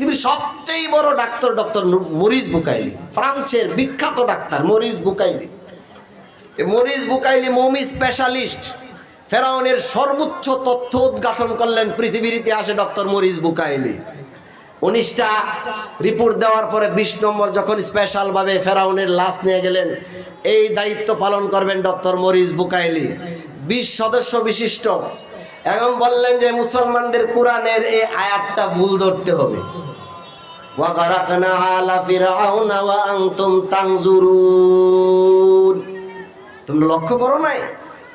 পৃথিবীর সবচেয়ে বড় ডাক্তার ডক্টর মরিস বুকাইলি। ফ্রান্সের বিখ্যাত doctor Maurice Bucaille. Maurice Bucaille mummy specialist. ফেরাউনের সর্বোচ্চ তথ্য উদ্ঘাটন করলেন পৃথিবীর ইতিহাসে ডক্টর মরিস বুকাইলি। উনিশটা রিপোর্ট দেওয়ার পরে বিশ নম্বর যখন স্পেশালভাবে ফেরাউনের লাশ নিয়ে গেলেন, এই দায়িত্ব পালন করবেন ডক্টর মরিস বুকাইলি। বিশ সদস্য বিশিষ্ট। এবং বললেন যে মুসলমানদের কোরআনের এই আয়াতটা ভুল ধরতে হবে। আলা ফিরাউনা ওয়া আনতুম তানজুরুন তোমরা লক্ষ্য করো নাই?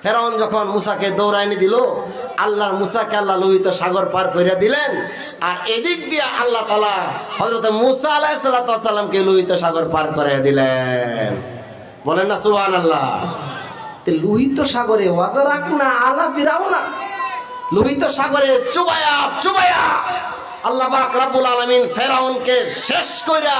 ফেরাউন যখন মুসাকে দৌড়াইনি দিল আল্লাহর মুসাকে আল্লাহ লোহিত সাগর পার করে দিলেন। আর এদিক দিয়ে আল্লাহ তালা হজরত মুসা আলাহ সাল্লামকে লোহিত সাগর পার করে দিলেন। বলেন না সুবান আল্লাহ লোহিত সাগরে ওয়াগরাক না আলা ফিরাও না লোহিত সাগরে, চুবায়া চুবায়া। আল্লাহ আকলাবুল আলমিন ফেরাউনকে শেষ কইরা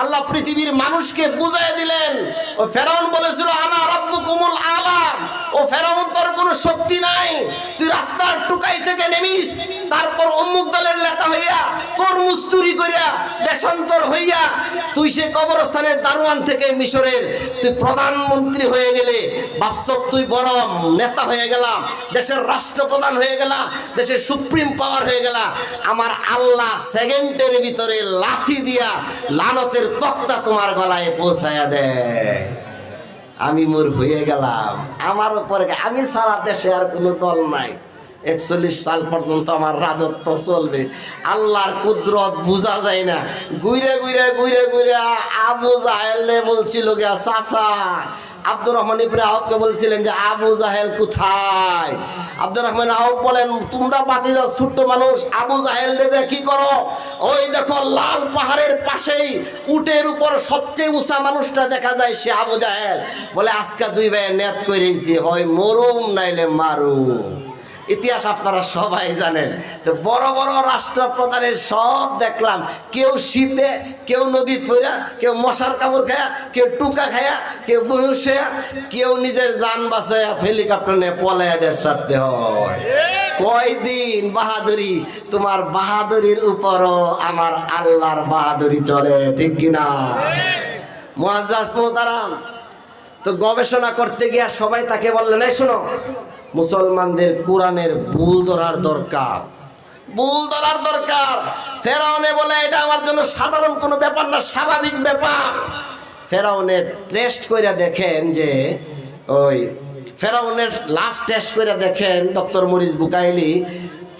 আল্লাহ পৃথিবীর মানুষকে বুঝাই দিলেন। ও ফেরাউন বলেছিল, আনা রাব্বুকুমুল আলাম। ও ফেরাউন, তোর কোনো শক্তি নাই। তুই রাস্তার টুকাই থেকে নেমিস। তারপর অমুক দলের নেতা হইয়া তোর মুস্তুরি কইরা দেশান্তর হইয়া, তুই সে কবরস্থানের দারোয়ান থেকে মিশরের, তুই প্রধানমন্ত্রী হয়ে গেলে বাস্তব তুই বড় নেতা হয়ে গেলাম, দেশের রাষ্ট্রপ্রধান হয়ে গেলা, দেশের সুপ্রিম পাওয়ার হয়ে গেলা। আমার আল্লাহ সেকেন্ডের ভিতরে লাথি দিয়া লানতের তক্তা তোমার গলায় পৌঁছায়া দেয় আমি মোর হয়ে গেলাম। আমার উপরে আমি সারা দেশে আর কোনো দল নাই। একচল্লিশ সাল পর্যন্ত আমার রাজত্ব চলবে। আল্লাহর কুদরত বোঝা যায় না। ঘুরে ঘুরে ঘুরে ঘুরে আবু জাহেল বলছিল গিয়া চাচা আব্দুর রহমান ইবনে আউফকে বলছিলেন যে, আবু জাহেল কোথায়? আব্দুর রহমান আউফ বলেন, তোমরা বাতি যাও ছোট্ট মানুষ, আবু জাহেল রে কি করো? ওই দেখো, লাল পাহাড়ের পাশেই উটের উপর সবচেয়ে উঁচা মানুষটা দেখা যায়, সে আবু জাহেল। বলে, আজকে দুই ভাই নেত কইরেছি হয় মরুম নাইলে মারুম। ইতিহাস আপনারা সবাই জানেন। তো বড় বড় রাষ্ট্রপ্রধানের সব দেখলাম। কেউ শীতে, কেউ নদী পইরা, কেউ মশার কাপড় খায়া, কেউ টুকা খায়া, কেউ বয়স হইয়া, কেউ নিজের যান বাঁচায়া হেলিকপ্টার নিয়ে পলাইয়া দেশ ছাড়তে হয়। কয়দিন বাহাদুরি? তোমার বাহাদুরির উপরও আমার আল্লাহর বাহাদুরি চলে, ঠিক কিনা মহাজাস মোহতারাম, তো গবেষণা করতে গিয়া সবাই তাকে বললেন, এই শোনো মুসলমানদের কোরআনের ভুল ধরার দরকার। ভুল ধরার দরকার। ফেরাউনে বলে, এটা আমার জন্য সাধারণ কোনো ব্যাপার না, স্বাভাবিক ব্যাপার। ফেরাউনে টেস্ট করে দেখেন যে, ওই ফেরাউনের লাস্ট টেস্ট করে দেখেন doctor Maurice Bucaille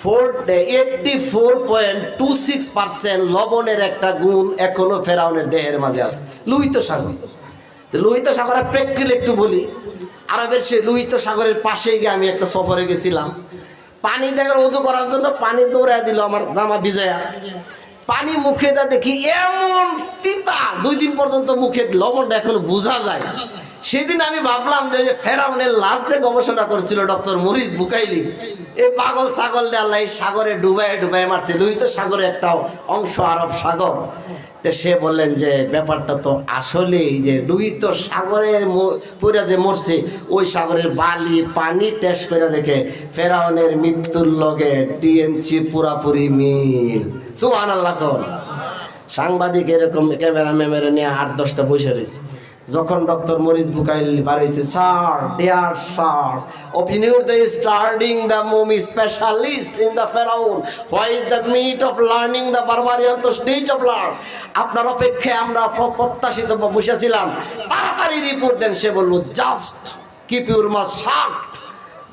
four eighty four point two six percent লবণের একটা গুণ এখনও ফেরাউনের দেহের মাঝে আছে। লোহিত সাগর। লোহিত সাগরের প্রেক্ষিল একটু বলি আরবের সে লোহিত সাগরের পাশে গিয়ে আমি একটা সফরে গেছিলাম। পানি দেখার উজু করার জন্য পানি দৌড়ায় দিল আমার জামা ভিজায়া। পানি মুখেটা দেখি এমন তিতা, দুই দিন পর্যন্ত মুখে লবণটা এখন বোঝা যায়। সেদিন আমি ভাবলাম যে ফেরাউনের লাস্টে গবেষণা করছিল ডক্টর মরিস বুকাইলি এই পাগল ছাগল দিয়ে আল্লাহ এই সাগরে ডুবাই ডুবাই মারছে। লোহিত সাগরে একটা অংশ আরব সাগর। সে বললেন যে, ব্যাপারটা তো আসলেই যে লুই তো সাগরে পুরা যে মরছে, ওই সাগরের বালি, পানি টেস্ট করে দেখে ফেরাউনের মৃত্যুর লগে টিএনসি পুরাপুরি মিল। সুহান কন। সাংবাদিক এরকম ক্যামেরা ম্যামেরা নিয়ে আট দশটা বসে রয়েছে। যখন ডক্টর মরিস বুকাইল বার হয়েছে sir dear sir opinion the starting the mummy specialist in the ফেরাউন why is the meet of learning the barbarian to stage of learn আপনার অপেক্ষায় আমরা প্র- প্রত্যাশিত বসেছিলাম। তাড়াতাড়ি রিপোর্ট দেন, সে বলব just keep your mouth shut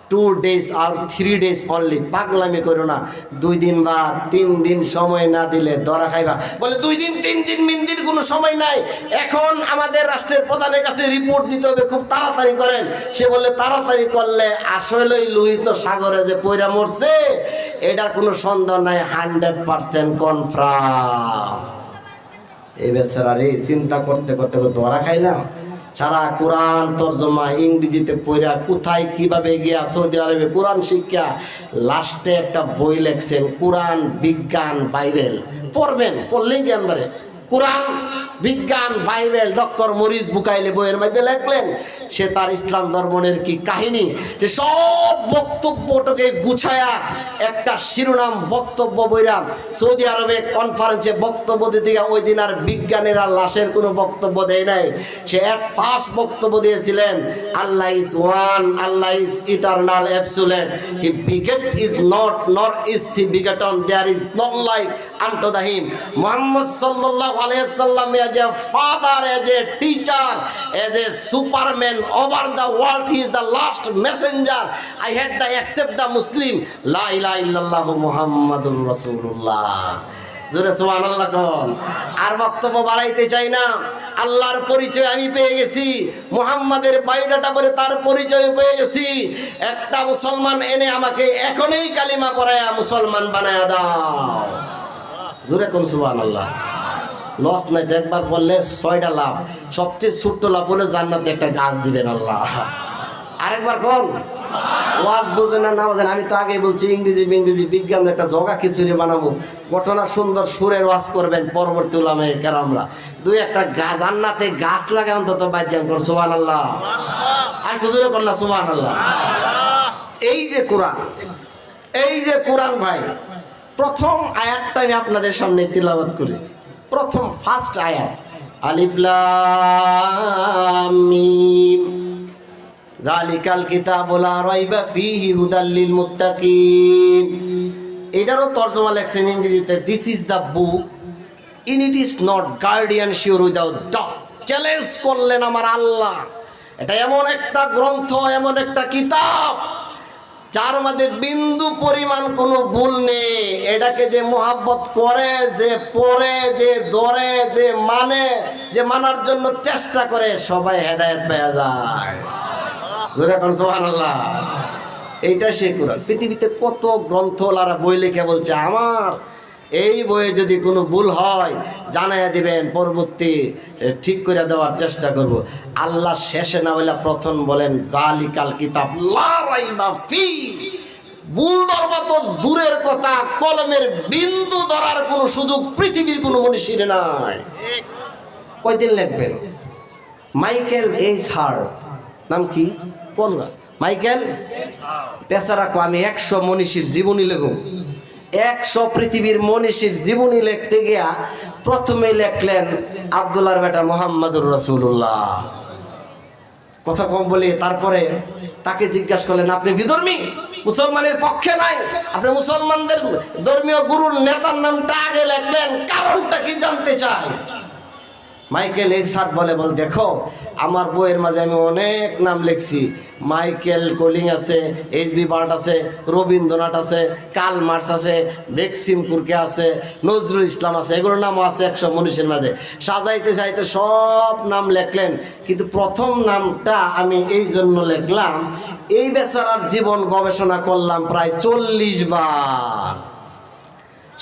two days R three days only পাগলামি করো না। দুই দিন বা তিন দিন সময় না দিলে ধরা খাইবা। বলে, দুই দিন, তিন দিন, মিন দিন কোনো সময় নাই। এখন আমাদের রাষ্ট্রের প্রধানের কাছে রিপোর্ট দিতে হবে। খুব তাড়াতাড়ি করেন। সে বলে, তাড়াতাড়ি করলে আসলেই লোহিত সাগরে যে পয়রা মরছে, এটার কোনো সন্দেহ নাই। হান্ড্রেড পারসেন্ট কনফার্ম এই বেচারা রে চিন্তা করতে করতে ধরা খাইলাম। সারা কোরআন তর্জমা ইংরেজিতে পড়া কোথায় কীভাবে গিয়া সৌদি আরবে কোরআন শিক্ষা, লাস্টে একটা বই লেখছেন, কোরআন বিজ্ঞান বাইবেল। পড়বেন, পড়লেই জ্ঞান বাড়ে। কোরআন বিজ্ঞান বাইবেল ডক্টর মরিস বুকাইলে বইয়ের মধ্যে লেখলেন সে তার ইসলাম ধর্মনের কি কাহিনী? যে সব বক্তব্যটাকে গুছায়া একটা শিরোনাম বক্তব্য বইরা সৌদি আরবে কনফারেন্সে বক্তব্য দিতে ওই দিন আর বিজ্ঞানীরা লাশের কোনো বক্তব্য দেয় নাই। সে এক ফার্স্ট বক্তব্য দিয়েছিলেন, আল্লাহ is one Allah is eternal absolute he begot is not nor is he begotten there is not like him Mohammad সাল্লাল্লাহু আলাইহি as a father as a teacher as a superman over the world is the last messenger I had the accept the Muslim লা ইলাহা ইল্লাল্লাহু মুহাম্মাদুর রাসূলুল্লাহ জোরে সুবহানাল্লাহ আর বক্তব্য বাড়াইতে চাই না। আল্লাহর পরিচয় আমি পেয়ে গেছি। মুহাম্মাদের বায়োডাটা পরে তার পরিচয় পেয়ে গেছি। একটা মুসলমান এনে আমাকে এখনই কালিমা পড়ায়া মুসলমান বানায়া দাও। জোরে কোন সুবান আল্লাহ লস নাই তো একবার পড়লে ছয়টা লাভ। সবচেয়ে ছোট্ট লাভ হলে জান্নাতে একটা গাছ দিবেন আল্লাহ। আরেকবার কোন? ওয়াজ বোঝেন না না বোঝেন, আমি তো আগেই বলছি ইংরেজি ইংরেজি বিজ্ঞান একটা জগা খিচুড়ি বানাবো। ঘটনা সুন্দর সুরের ওয়াজ করবেন পরবর্তী উলামে কেরামরা। দুই একটা গাছ আন্নাতে গাছ লাগে অন্তত বাজ্যান কর সুবান আল্লাহ আর খুচুরে কর না সুবান আল্লাহ এই যে কোরআন, এই যে কোরআন ভাই প্রথম আয়াতটা আমি আপনাদের সামনে তিলাবাত করেছি। প্রথম ফার্স্ট আয়াত। আলিফলাম মিম। জালিকাল কিতাব লা রাইবা ফিহি হুদাল লিল মুত্তাকিন। এটারও তর্জমা লেখছেন ইংরেজিতে this is the book in it is not guardian sure without doubt challenge করলেন আমার আল্লাহ। এটা এমন একটা গ্রন্থ, এমন একটা কিতাব যার মধ্যে বিন্দু পরিমাণ কোনো ভুল নেই। এটাকে যে মোহাব্বত করে, যে পড়ে যে ধরে, যে মানে যে মানার জন্য চেষ্টা করে, সবাই হেদায়ত পেয়ে যায়। এইটা সে কোরআন। পৃথিবীতে কত গ্রন্থলারা, বই লিখে বলছে, আমার এই বইয়ে যদি কোনো ভুল হয় জানাইয়া দিবেন পরবর্তী ঠিক করে দেওয়ার চেষ্টা করব। আল্লাহ শেষে না বলে প্রথম বলেন জালিকাল কিতাব ফি। ভুল ধরবা তো দূরের কথা কলমের বিন্দু ধরার কোনো সুযোগ পৃথিবীর কোনো মনীষীর নাই। কয়দিন লিখবেন? মাইকেল এইচ হার্ট নাম কি? কোন মাইকেল? পেশারা কো আমি একশো মনীষীর জীবনী লেখব। একশো পৃথিবীর মনীষীর জীবনী লিখতে গিয়া প্রথমে লেখলেন আবদুল্লাহর বেটা মোহাম্মদুর রসুল্লাহ কথা কম বলি, তারপরে তাকে জিজ্ঞাসা করলেন, আপনি বিধর্মী? মুসলমানের পক্ষে নাই? আপনি মুসলমানদের ধর্মীয় গুরুর নেতার নামটা আগে লেখলেন, কারণটা কি জানতে চাই? মাইকেল এই সাট বলে বল, দেখো, আমার বইয়ের মাঝে আমি অনেক নাম লিখছি। মাইকেল কোলিং আছে, এইচ বি বার্ট আছে, রবীন্দ্রনাথ আছে কাল মার্স আছে, বেক্সিম কুরকে আছে, নজরুল ইসলাম আছে, এগুলোর নামও আছে একশো মনীষের মাঝে। সাজাইতে চাইতে সব নাম লেখলেন, কিন্তু প্রথম নামটা আমি এই জন্য লিখলাম, এই বেচারার জীবন গবেষণা করলাম প্রায় চল্লিশ বার।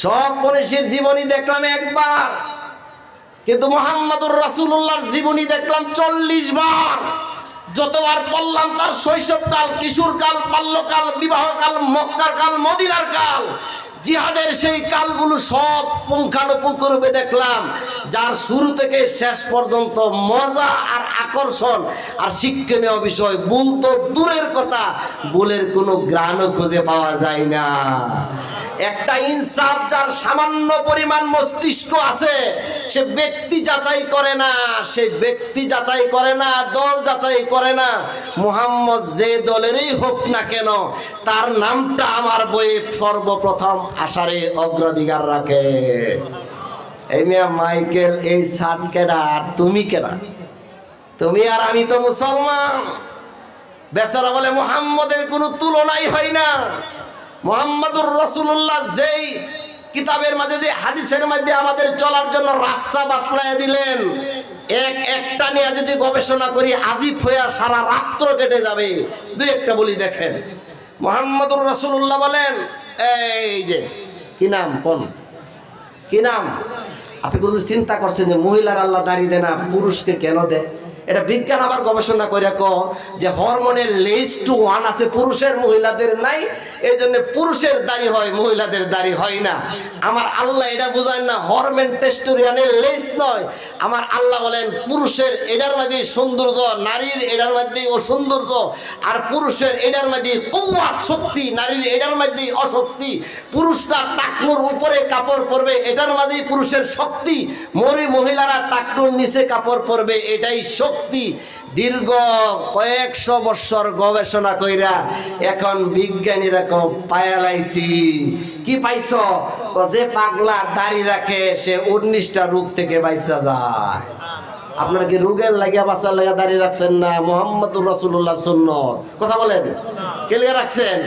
সব মনীষীর জীবনী দেখলাম একবার। কিন্তু মোহাম্মদুর রাসুল্লাহর জীবনী দেখলাম চল্লিশ বার। যতবার পড়লাম তার শৈশবকাল, কিশোরকাল, বাল্যকাল, বিবাহকাল, মক্কার কাল, মদিনার কাল, জিহাদের সেই কালগুলো সব পুঙ্খানুপুঙ্খ রূপে দেখলাম, যার শুরু থেকে শেষ পর্যন্ত মজা আর আকর্ষণ আর শিক্ষণীয় বিষয়, ভুল তো দূরের কথা, ভুলের কোনো গ্রাণও খুঁজে পাওয়া যায় না। একটা ইনসাফ যার সামান্য পরিমাণ মস্তিষ্ক আছে, সে ব্যক্তি যাচাই করে না, সে ব্যক্তি যাচাই করে না, দল যাচাই করে না। মোহাম্মদ যে দলেরই হোক না কেন, তার নামটা আমার বইয়ে সর্বপ্রথম আসারে অগ্রাধিকার রাখে। এই মিয়া মাইকেল, এই শার্ট কেডা, আর তুমি কেডা? তুমি আর আমি তো মুসলমান। বেচারা বলে, মোহাম্মদের কোনো তুলনাই হয় না। মোহাম্মদুর রসুল্লাহ যেই কিতাবের মাঝে, যে হাদিসের মধ্যে আমাদের চলার জন্য রাস্তা বাতলায় দিলেন, এক একটা নিয়ে যদি গবেষণা করি, আজিব হয়ে সারা রাত্র কেটে যাবে। দুই একটা বলি দেখেন। মোহাম্মদুর রসুল্লাহ বলেন, এই যে, কি নাম, কোন? কি নাম? আপনি কোনো চিন্তা করছেন যে মহিলার আল্লাহ দাঁড়িয়ে দেয় না, পুরুষকে কেন দেয়? এটা বিজ্ঞান আবার গবেষণা করে ক যে হরমোনের লেজ টু ওয়ান আছে, পুরুষের, মহিলাদের নাই এই জন্য পুরুষের দাড়ি হয়, মহিলাদের দাড়ি হয় না। আমার আল্লাহ এটা বোঝায় না, হরমোন টেস্টোরিয়ানের লেজ নয়। আমার আল্লাহ বলেন, পুরুষের এটার মাঝে সৌন্দর্য, নারীর এটার মধ্যে ও সৌন্দর্য আর পুরুষের এটার মধ্যে কৌয়াত শক্তি, নারীর এটার মধ্যে অশক্তি। পুরুষরা টাকনুর উপরে কাপড় পরবে, এটার মাঝেই পুরুষের শক্তি। মরি মহিলারা টাকনুর নিচে কাপড় পরবে, এটাই শক্তি। দীর্ঘ কয়েকশো বৎসর গবেষণা কইরা এখন বিজ্ঞানীরা কো পায়ালাইছি। কি পাইছ? যে পাগলা দাড়ি রাখে, সে উনিশটা রোগ থেকে বাইসা যায়। আপনার কি রোগের লাগিয়া বাঁচার লাগা দাঁড়িয়ে রাখছেন না? মোহাম্মদুর রসুল্লাহ সুন্নত। কথা বলেন। কেলিয়া রাখছেন?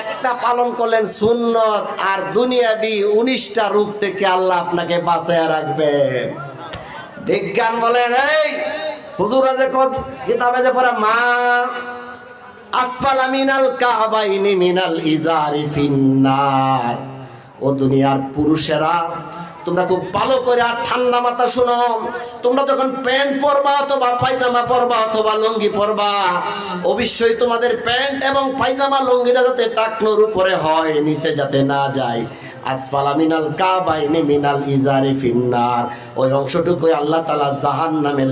একটা পালন করলেন সুন্নত আর দুনিয়াবি উনিশটা রূপ থেকে আল্লাহ আপনাকে বাঁচায় রাখবেন। বিজ্ঞান বলেন, এই হুজুরা যে কব কিতাবে যে পড়ে, মা, আসফালা মিনাল কাবাইনি মিনাল ইজারি ফিন্নার ও দুনিয়ার পুরুষেরা তোমরা খুব ভালো করে আর ঠান্ডা মাথা শোনো। তোমরা যখন প্যান্ট পরবা অথবা পায়জামা পরবা অথবা লুঙ্গি পরবা, অবশ্যই তোমাদের প্যান্ট এবং পায়জামা লুঙ্গিটা যাতে টাকনোর উপরে হয়, নিচে যাতে না যায়।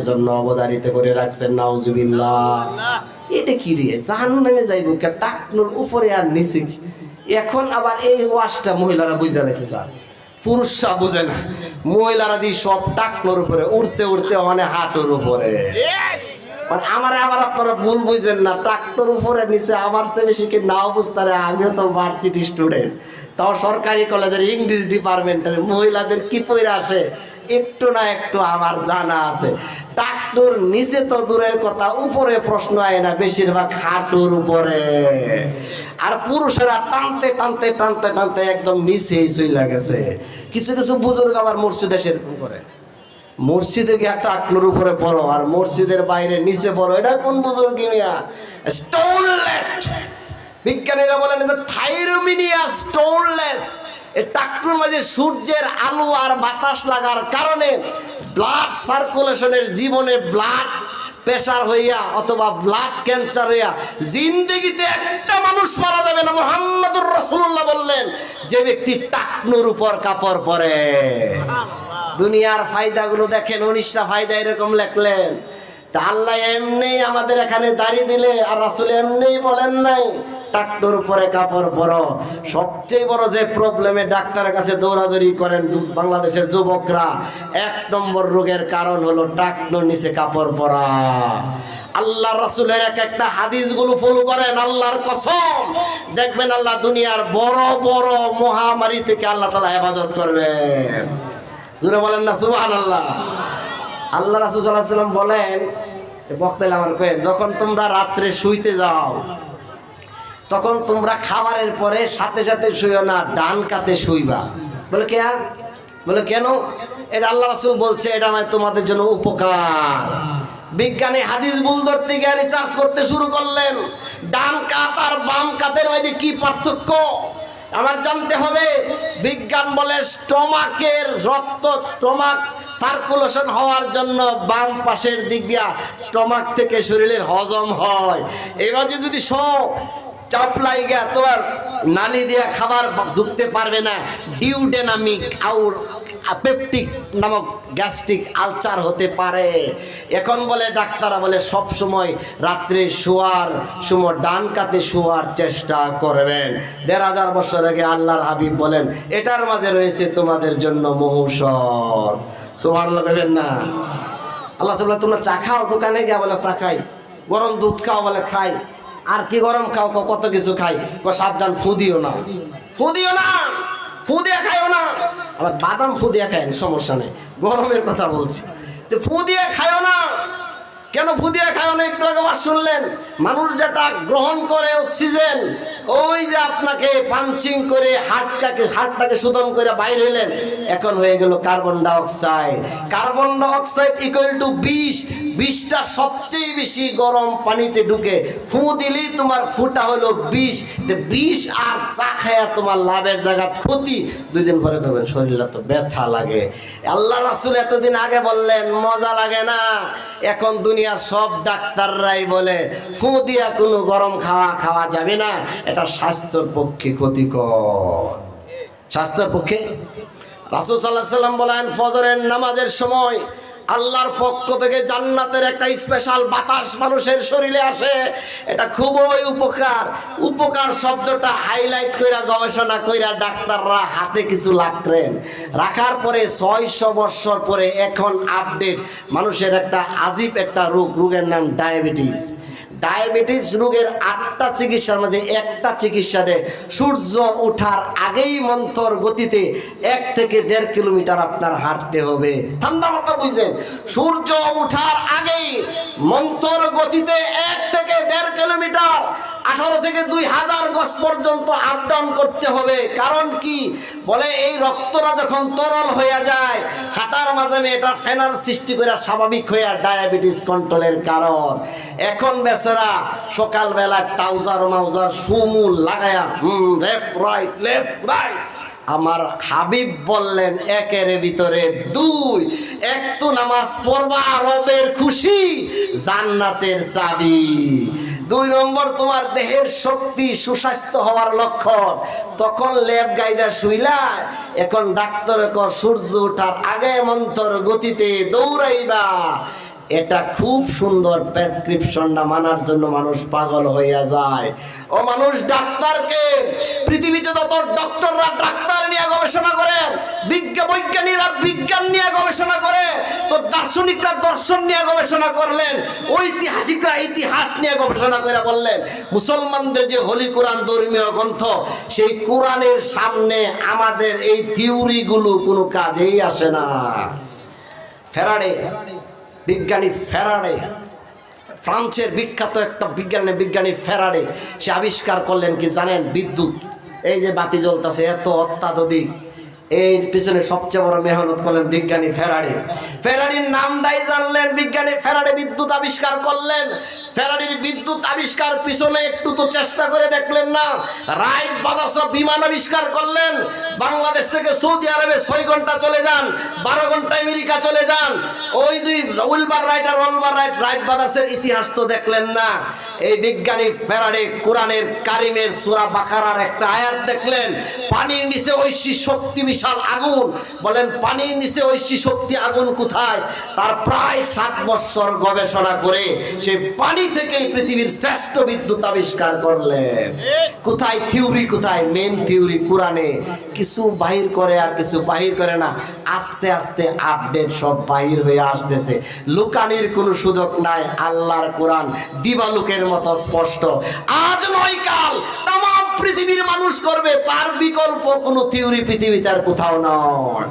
জন্য অবধারিত করে এটা কি? রে উপরে আর নিচে? এখন আবার এই ওয়াশটা মহিলারা বুঝে স্যার। পুরুষরা বুঝে না। মহিলারা দিয়ে সব টাকলোর উপরে উড়তে উড়তে অনেক হাঁটুর উপরে। মানে আমার আবার আপনারা ভুল বুঝেন না ট্রাক্টর উপরে নিচে আমার চেয়ে বেশি কি নাও বুঝতে পারে আমিও তো ভার্সিটি স্টুডেন্ট তাও সরকারি কলেজের ইংলিশ ডিপার্টমেন্টের মহিলাদের কি পইরা আসে? একটু না একটু আমার জানা আছে। ট্রাক্টর নিচে তো দূরের কথা, উপরে প্রশ্ন আয় না বেশিরভাগ হাঁটুর উপরে। আর পুরুষেরা টানতে টানতে টানতে টানতে একদম নিচেই চলে গেছে। কিছু কিছু বুজুর্গ আবার মসজিদে সেরকম করে। মসজিদে গিয়ে আটলোর উপরে পড়ো আর মসজিদের বাইরে নিচে পড়ো। এটা কোন বুজুর্গ মিয়া? বিজ্ঞানীরা বলেন থাইরোমিনিয়া স্টোনলেস এই টাকটুর মাঝে সূর্যের আলো আর বাতাস লাগার কারণে ব্লাড সার্কুলেশনের জীবনে ব্লাড প্রেশার হইয়া অথবা ব্লাড ক্যান্সার হইয়া জিন্দগিতে একটা মানুষ মারা যাবে না। মোহাম্মদুর রসুল্লাহ বললেন যে ব্যক্তি টাকনুর উপর কাপড় পরে। দুনিয়ার ফায়দাগুলো দেখেন উনিশটা ফায়দা এরকম লেখলেন। আল্লাহ এমনি আমাদের এখানে দাঁড়িয়ে দিলে, আর রাসুল এমনি বলেন নাই টাকটোর উপরে কাপড় পরো। সবচেয়ে বড় যে প্রবলেমে ডাক্তারের কাছে দৌড়াদৌড়ি করেন বাংলাদেশের যুবকরা, এক নম্বর রোগের কারণ হলো টাকনোর নিচে কাপড় পরা। আল্লাহ রাসুলের এক একটা হাদিসগুলো ফলো করেন, আল্লাহর কসম। দেখবেন আল্লাহ দুনিয়ার বড় বড় মহামারী থেকে আল্লাহ তালা হেফাজত করবেন। জুড়ে বলেন না সুবাহ আল্লাহ আল্লাহ রাসুল সাল্লাহ সাল্লাম বলেন বক্তাইলে আমার কয়েন যখন তোমরা রাত্রে শুইতে যাও, তখন তোমরা খাবারের পরে সাথে সাথে শুইও না, ডান কাতে শুইবা। বলে, কে বলে, কেন? এটা আল্লাহ রাসুল বলছে, এটা আমার তোমাদের জন্য উপকার। বিজ্ঞানী হাদিস ভুল ধরতে গিয়ে রিচার্জ করতে শুরু করলেন, ডান কাত আর বাম কাতের মধ্যে কি পার্থক্য? আমার জানতে হবে, বিজ্ঞান বলে স্টোমাকের রক্ত, স্টোমাক সার্কুলেশন হওয়ার জন্য বাম পাশের দিক দিয়া স্টোমাক থেকে শরীরের হজম হয়। এবার যদি শো চাপ লাগিয়া তোমার নালি দিয়া খাবার ঢুকতে পারবে না, ডিউডেনামিক আউর আপেপটিক নামক গ্যাস্ট্রিক আলচার হতে পারে। এখন বলে ডাক্তাররা বলে সব সময় রাত্রে শোয়ার সময় ডান কাতে শোয়ার চেষ্টা করবেন। দেড় হাজার বছর আগে আল্লাহর হাবিব বলেন, এটার মাঝে রয়েছে তোমাদের জন্য মহুসর সোমান লাগাবেন না। আল্লাহ বলে, তোমরা চা খাও দোকানে? গিয়ে বলে, চা খাই। গরম দুধ খাও বলে, খাই। আর কি গরম খাও? কত কিছু খাই? সাবধান, ফু দিও না। ফু দিও না! ফু দিয়ে খাইও না আবার বাদাম ফুদিয়া খায় সমস্যা নেই। গরমের কথা বলছি। তো ফুদিয়া খায়ও না। কেন ফুদিয়া খায় আগে আবার শুনলেন। মানুষ যেটা গ্রহণ করে অক্সিজেন, ওই যে আপনাকে পাঞ্চিং করে হাটটাকে হাটটাকে সুদম করে বাইর হলেন। এখন হয়ে গেল carbon dioxide. Carbon dioxide equal to বিষ বিষটা সবচেয়ে বেশি গরম পানিতে ঢুকে ফু দিলেই তোমার ফুটা হলো বিষ। বিষ আর চা খায়া তোমার লাভের জায়গা ক্ষতি। দুই দিন পরে করবেন শরীরটা তো ব্যথা লাগে। আল্লাহ রাসুল এতদিন আগে বললেন, মজা লাগে না। এখন দুনিয়ার সব ডাক্তাররাই বলে, ফু দিয়া কোনো গরম খাওয়া খাওয়া যাবে না। এটা স্বাস্থ্যর পক্ষে ক্ষতিকর। স্বাস্থ্যের পক্ষে? রাসুল সাল্লাহ সাল্লাম বলেন, ফজরের নামাজের সময় আল্লাহর পক্ষ থেকে জান্নাতের একটা স্পেশাল বাতাস মানুষের শরীরে আসে, এটা খুবই উপকার। উপকার শব্দটা হাইলাইট কইরা, গবেষণা কইরা ডাক্তাররা হাতে কিছু লাগতেন রাখার পরে ছয়শো বৎসর পরে এখন আপডেট মানুষের একটা আজীব একটা রোগ, রোগের নাম ডায়াবেটিস ডায়াবেটিস রোগের আটটা চিকিৎসার মধ্যে একটা চিকিৎসা দেয়। সূর্য ওঠার আগেই মন্থর গতিতে এক থেকে দেড় কিলোমিটার আপনার হাঁটতে হবে। ঠান্ডা মাথা বুঝছেন? সূর্য ওঠার আগেই মন্থর গতিতে এক থেকে দেড় কিলোমিটার আঠারো থেকে দুই হাজার গজ পর্যন্ত আপ ডাউন করতে হবে। কারণ কি? বলে এই রক্তটা যখন তরল হয়ে যায়, হাঁটার মাঝে এটার ফেনার সৃষ্টি করে স্বাভাবিক হয়ে ডায়াবেটিস কন্ট্রোলের কারণ। এখন বেচারা সকালবেলা ট্রাউজার মাউজার সুমুল লাগায়া, হুম লেফট রাইট লেফট রাইট আমার হাবিব বললেন, একের ভিতরে দুই। এক তো নামাজ পড়বা, রবের খুশি, জান্নাতের চাবি। দুই নম্বর, তোমার দেহের শক্তি, সুস্বাস্থ্য হওয়ার লক্ষণ। তখন লেপ গাইদা শুইলা এখন ডাক্তার কর, সূর্য ওঠার আগে মন্তর গতিতে দৌড়াইবা। এটা খুব সুন্দর প্রেসক্রিপশনটা মানার জন্য মানুষ পাগল হইয়া যায়। ও মানুষ, ডাক্তারকে পৃথিবীতে তত ডক্টররা ডাক্তার নিয়ে গবেষণা করেন বিজ্ঞ বৈজ্ঞানিকরা বিজ্ঞান নিয়ে গবেষণা করে, তো দার্শনিকরা দর্শন নিয়ে গবেষণা করলেন, ঐতিহাসিকরা ইতিহাস নিয়ে গবেষণা করে বললেন, মুসলমানদের যে হলি কোরআন ধর্মীয় গ্রন্থ, সেই কোরআনের সামনে আমাদের এই থিওরিগুলো কোনো কাজেই আসে না। ফেরাডে বিজ্ঞানী ফেরাডে, ফ্রান্সের বিখ্যাত একটা বিজ্ঞানী বিজ্ঞানী ফেরাডে, সে আবিষ্কার করলেন কি জানেন? বিদ্যুৎ। এই যে বাতি জ্বলতেছে, এত অত্যাধুনিক। এই পিছনে সবচেয়ে বড় মেহনত করলেন বিজ্ঞানী ফেরাডি। ফেরাডির নামটাই জানলেন, বিজ্ঞানী ফেরাডি বিদ্যুৎ আবিষ্কার করলেন। ফেরাডির বিদ্যুৎ আবিষ্কার পিছনে একটু তো চেষ্টা করে দেখলেন না। রাইট বাদার্স বিমান আবিষ্কার করলেন। বাংলাদেশ থেকে সৌদি আরবে ছয় ঘণ্টা চলে যান, বারো ঘণ্টা আমেরিকা চলে যান। ওই দুই উইলবার রাইট আর ওলবার রাইট রাইট বাদার্সের ইতিহাস তো দেখলেন না। এই বিজ্ঞানী ফেরাডে কোরআনের কারিমের সুরা বাকারার একটা আয়াত দেখলেন। পানির নিচে ঐশী শক্তি বিশাল আগুন। বলেন পানির নিচে ঐশী শক্তি আগুন কোথায়? তার প্রায় সাত বছর গবেষণা করে সেই পানি থেকেই পৃথিবীর শ্রেষ্ঠ বিদ্যুৎ আবিষ্কার করলেন। কোথায় থিওরি কোথায় মেন থিওরি কোরআনে? কিছু বাহির করে আর কিছু বাহির করে না। আস্তে আস্তে আপডেট সব বাহির হয়ে আসতেছে। লুকানির কোনো সুযোগ নাই, আল্লাহর কোরআন দিবালুকের মতো স্পষ্ট। আজ নয় কাল তাম পৃথিবীর মানুষ করবে, তার বিকল্প কোনো থিওরি পৃথিবীতে আর কোথাও নয়।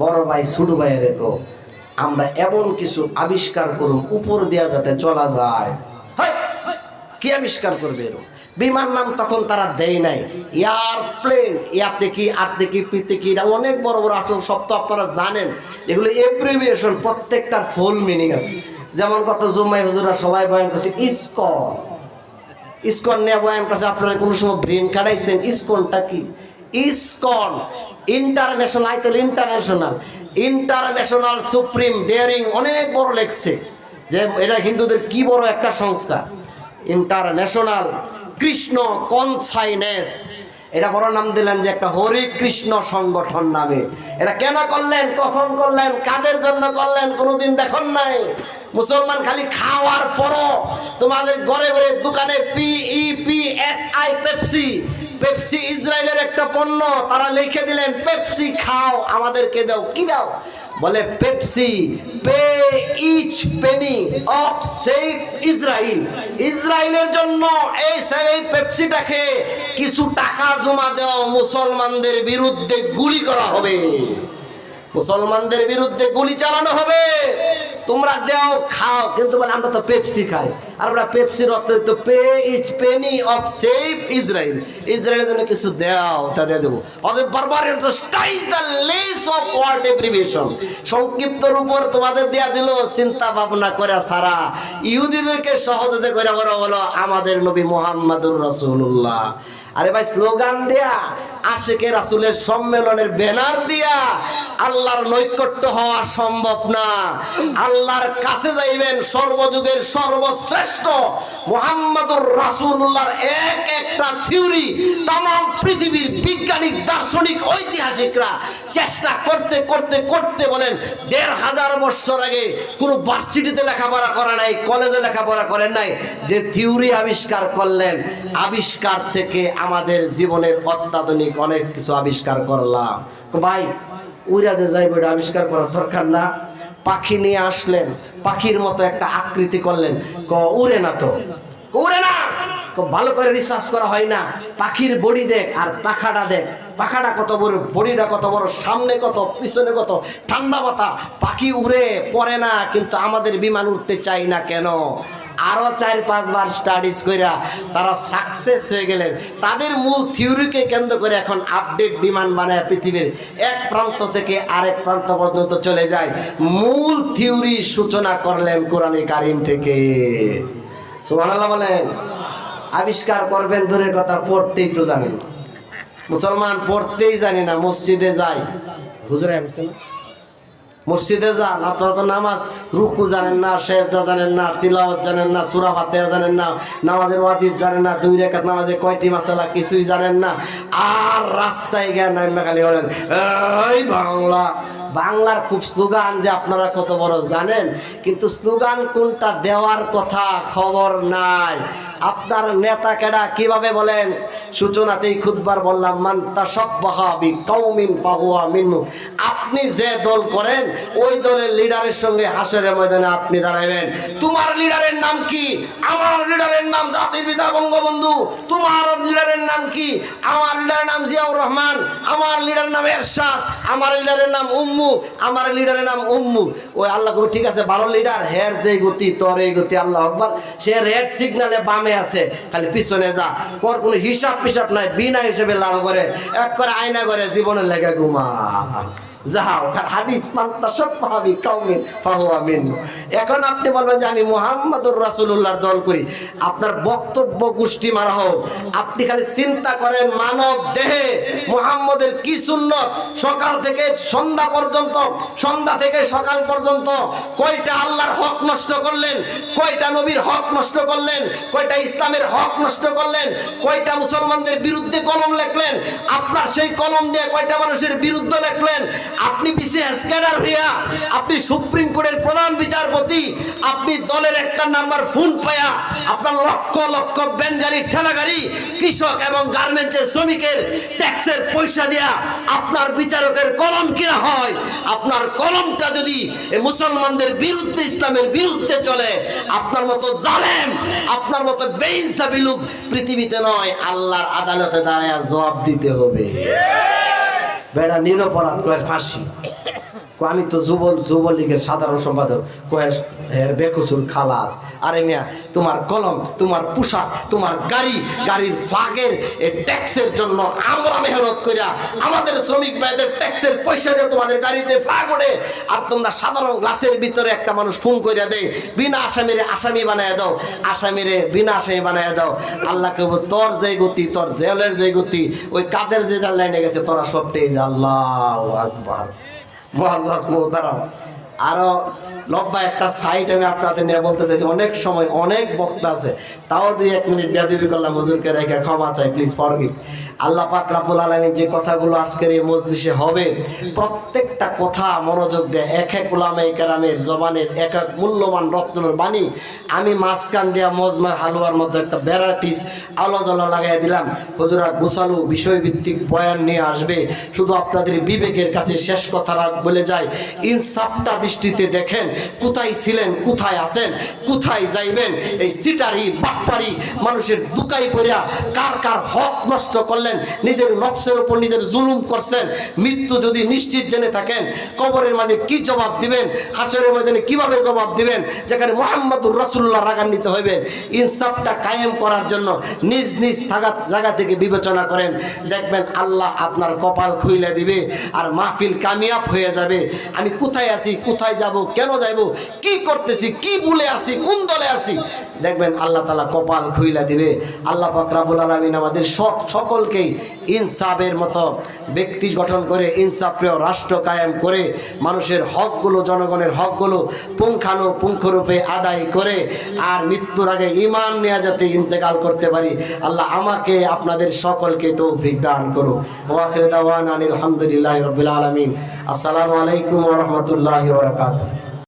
বড় ভাই, ছোট ভাই রেখো আমরা এমন কিছু আবিষ্কার করুন, উপর দেয়া যাতে চলা যায়! কি আবিষ্কার করবে এরকম বিমান নাম তখন তারা দেয় নাই। এয়ারপ্লেন ইয়াতে কি আর্তে কি পিতে কি এটা অনেক বড় বড় আসল সব তো আপনারা জানেন। এগুলো এপ্রিভিয়েশন প্রত্যেকটার ফুল মিনিং আছে। যেমন কত জুম্মাই হুজুরা সবাই বয়ান করছে, ইসকন। ইস্কন নিয়ে বয়ান করছে, আপনারা কোনো সময় ব্রেন কাটাইছেন? ইস্কনটা কি? ইস্কন ইন্টারন্যাশনাল আইতেল ইন্টারন্যাশনাল ইন্টারন্যাশনাল সুপ্রিম ডেয়ারিং অনেক বড় লেখছে। যে এটা হিন্দুদের কি বড় একটা সংস্থা ইন্টারন্যাশনাল কৃষ্ণ কনসাইনেস। এটা বড় নাম দিলেন যে একটা হরি কৃষ্ণ সংগঠন নামে। এটা কেন করলেন, কখন করলেন, কাদের জন্য করলেন, কোনোদিন দেখুন নাই। মুসলমান খালি খাওয়ার পরও তোমাদের ঘরে ঘরে দোকানে P E P S I Pepsi Pepsi ইসরায়েলের একটা পণ্য, তারা লিখে দিলেন পেপসি খাও, আমাদেরকে দাও। কি দাও? বলে Pepsi, pay each penny of save Israel ইসরায়েলের জন্য এই এই পেপসিটাকে কিছু টাকা জমা দেওয়া মুসলমানদের বিরুদ্ধে গুলি করা হবে। মুসলমানদের বিরুদ্ধে গুলি চালানো হবে। তোমরা দেও, খাও। কিন্তু বলে, আমরা তো পেপসি খাই। আর আমরা পেপসির অর্থ তো pay is penny of safe Israel ইসরায়েলের জন্য কিছু দাও, তা দিয়ে দেবো। অতএব barbarian stays the less of word abbreviation সংক্ষিপ্তর উপর তোমাদের দেয়া দিল, চিন্তা ভাবনা করে সারা ইহুদিদেরকে সহজতে করে বড় বলো, আমাদের নবী মোহাম্মদুর রসুল্লাহ আরে ভাই, স্লোগান দেয়া আশেকে রাসুলের সম্মেলনের ব্যানার দিয়া আল্লাহর নৈকট্য হওয়া সম্ভব না। আল্লাহর কাছে যাইবেন সর্বযুগের সর্বশ্রেষ্ঠ মোহাম্মদুর রাসুল্লাহর এক একটা থিওরি তাম পৃথিবীর বিজ্ঞানিক দার্শনিক, ঐতিহাসিকরা চেষ্টা করতে করতে করতে বলেন, দেড় হাজার বছর আগে কোনো ভার্সিটিতে লেখাপড়া করে নাই, কলেজে লেখাপড়া করেন নাই, যে থিওরি আবিষ্কার করলেন, আবিষ্কার থেকে আমাদের জীবনের অত্যাধুনিক অনেক কিছু আবিষ্কার করলাম। ভাই, উইরা যে যাইব এটা আবিষ্কার করার দরকার না। পাখি নিয়ে আসলেন, পাখির মতো একটা আকৃতি করলেন। ক, উড়ে না তো। উড়ে না! ভালো করে রিসার্চ করা হয় না। পাখির বডি দেখ আর পাখাটা দেখ। পাখাটা কত বড়, বডিটা কত বড়, সামনে কত, পিছনে কত। ঠান্ডা মাথা, পাখি উড়ে পড়ে না, কিন্তু আমাদের বিমান উঠতে চাই না কেন? আরও চার পাঁচবার স্টাডিজ কইরা তারা সাকসেস হয়ে গেলেন। তাদের মূল থিওরিকে কেন্দ্র করে এখন আপডেট বিমান বানায় পৃথিবীর এক প্রান্ত থেকে আরেক প্রান্ত পর্যন্ত চলে যায়। মূল থিওরি সূচনা করলেন কোরআনে কারিম থেকে। সুবহানাল্লাহ বলেন। আবিষ্কার করবেন দূরের কথা পড়তেই তো জানেন না। মুসলমান পড়তেই জানি না মসজিদে যাই হুজুরে মসজিদে যান আপনারা তো নামাজ রুকু জানেন না শেষদা জানেন না তিলাওয়াত জানেন না সুরা ফাতেহা জানেন না নামাজের ওয়াজিব জানেন না দুই রেখাত নামাজে কয়টি মাসালা কিছুই জানেন না আর রাস্তায় গিয়ে নাইমা খালি বলেন এই বাংলা। বাংলার খুব স্লোগান যে আপনারা কত বড় জানেন কিন্তু স্লোগান কোনটা দেওয়ার কথা খবর নাই। আপনার নেতা কেডা কীভাবে বলেন? সূচনাতেই খুদবার বললাম, মান তাসাব্বাহাবি কৌমিন ফাহুয়া মিনহু। আপনি যে দল করেন, ওই দলের লিডারের সঙ্গে হাসের ময়দানে আপনি দাঁড়াবেন তোমার লিডারের নাম কি? আমার লিডারের নাম জাতির পিতা বঙ্গবন্ধু। তোমার লিডারের নাম কি? আমার লিডারের নাম জিয়াউর রহমান। আমার লিডারের নাম এরশাদ। আমার লিডারের নাম উম্মু। আমার লিডারের নাম উম্মু। ওই আল্লাহ ঠিক আছে, ভালো লিডার, হের যে গতি তোর এই গতি, আল্লাহ আকবার। সে রেড সিগনালে বামে আছে, খালি পিছনে যা। কর কোনো হিসাব পিসাব নাই, বিনা হিসেবে লাল করে, এক করে আয়না করে জীবনের লেগে ঘুমা। যাও আর হাদিস মান তাসাব্বাহাবি কাউমিন ফাহুয়া এখন আপনি বলবেন যে আমি মুহাম্মাদুর রাসূলুল্লাহর দল করি। আপনার বক্তব্য গোষ্ঠী মারা হোক, আপনি খালি চিন্তা করেন মানব দেহে মুহাম্মদের কি সুন্নত? সকাল থেকে সন্ধ্যা পর্যন্ত, সন্ধ্যা থেকে সকাল পর্যন্ত কয়টা আল্লাহর হক নষ্ট করলেন, কয়টা নবীর হক নষ্ট করলেন, কয়টা ইসলামের হক নষ্ট করলেন, কয়টা মুসলমানদের বিরুদ্ধে কলম লেখলেন, আপনার সেই কলম দিয়ে কয়টা মানুষের বিরুদ্ধে লেখলেন আপনি পিছিয়ে স্ক্যানার হইয়া আপনি সুপ্রিম কোর্টের প্রধান বিচারপতি, আপনি দলের একটা নাম্বার ফোন পায়া আপনার লক্ষ লক্ষ ব্যান গাড়ি ঠেলা কৃষক এবং গার্মেন্টসের শ্রমিকের ট্যাক্সের পয়সা দিয়া আপনার বিচারকের কলম কিনা হয়, আপনার কলমটা যদি মুসলমানদের বিরুদ্ধে, ইসলামের বিরুদ্ধে চলে, আপনার মতো জালেম, আপনার মতো বেইনসাফি লোক পৃথিবীতে নয়, আল্লাহর আদালতে দাঁড়ায় জবাব দিতে হবে। বেড়া নিরপরাধ কয়ের ফাঁসি। আমি তো যুব যুবলীগের সাধারণ সম্পাদক। কয়ের হের বেকসুর খালাস। আরে মিয়া, তোমার কলম, তোমার পোশাক, তোমার গাড়ি, গাড়ির ফ্লাগের ট্যাক্সের জন্য আমরা মেহনত করিয়া আমাদের শ্রমিক ভাইদের ট্যাক্সের পয়সা দিয়ে তোমাদের গাড়িতে ফ্লাগ ওঠে। আর তোমরা সাধারণ গ্লাসের ভিতরে একটা মানুষ ফোন করিয়া দেয়, বিনা আসামিরে আসামি বানায় দাও, আসামিরে বিনা আসামি বানায় দাও। আল্লাহ কেব তোর যে গতি, তোর জেলের যে গতি, ওই কাদের যে লাইনে গেছে, তোরা সবটাই যে আল্লাহ আকবার। মহাজাজ মোহতারাম আরও লব্বা একটা সাইট আমি আপনাদের নিয়ে বলতে চাইছি অনেক সময় অনেক বক্তা আছে, তাও দুই এক মিনিট বেদবি করলাম, হুজুরকে রেখে ক্ষমা চাই প্লিজ ফরগিভ আল্লাহ পাক রাব্বুল আলামিন যে কথাগুলো আজকের এই মজলিসে হবে, প্রত্যেকটা কথা মনোযোগ দেয় এক এক উলামায়ে কেরামের জবানের এক এক মূল্যবান রত্নের বাণী আমি মাঝখান দিয়া মজমার হালুয়ার মধ্যে একটা ভ্যারাইটিস আলো জ্বালা লাগাই দিলাম। হুজুরা গোছালু বিষয়ভিত্তিক বয়ান নিয়ে আসবে, শুধু আপনাদের বিবেকের কাছে শেষ কথাটা বলে যায়। ইনসাফটা দৃষ্টিতে দেখেন, কোথায় ছিলেন, কোথায় আছেন, কোথায় যাইবেন, এই সিটারি বাটপারি মানুষের দুকাই পড়িয়া কার কার হক নষ্ট করলেন, নিজের নফসের উপর নিজের জুলুম করছেন, মৃত্যু যদি নিশ্চিত জেনে থাকেন, কবরের মাঝে কি জবাব দিবেন, হাসরের ময়দানে কীভাবে জবাব দিবেন, যেখানে মোহাম্মদুর রসুল্লাহ রাগান্বিত হইবেন, ইনসাফটা কায়েম করার জন্য নিজ নিজ থাকা, জায়গা থেকে বিবেচনা করেন, দেখবেন আল্লাহ আপনার কপাল খুইলে দিবে, আর মাহফিল কামিয়াব হয়ে যাবে, আমি কোথায় আছি কোথায় যাব? কেন যাব কি করতেছি? কি ভুলে আছি? কোন দলে আছি? দেখবেন আল্লাহ তালা কপাল খুইলা দিবে। আল্লাহ ফকরাবুল আলমিন আমাদের সৎ সকলকেই ইনসাফের মতো ব্যক্তি গঠন করে ইনসাফপ্রিয় রাষ্ট্র কায়েম করে, মানুষের হকগুলো, জনগণের হকগুলো পুঙ্খানু পুঙ্খরূপে আদায় করে আর মৃত্যুর আগে ইমান নেওয়া যাতে ইন্তেকাল করতে পারি, আল্লাহ আমাকে, আপনাদের সকলকে তৌফিক দান করো ওয়াখরে দাওয়ান আলহামদুলিল্লাহ রবিল আলমিন। আসসালামু আলাইকুম রহমতুল্লাহ বরকাত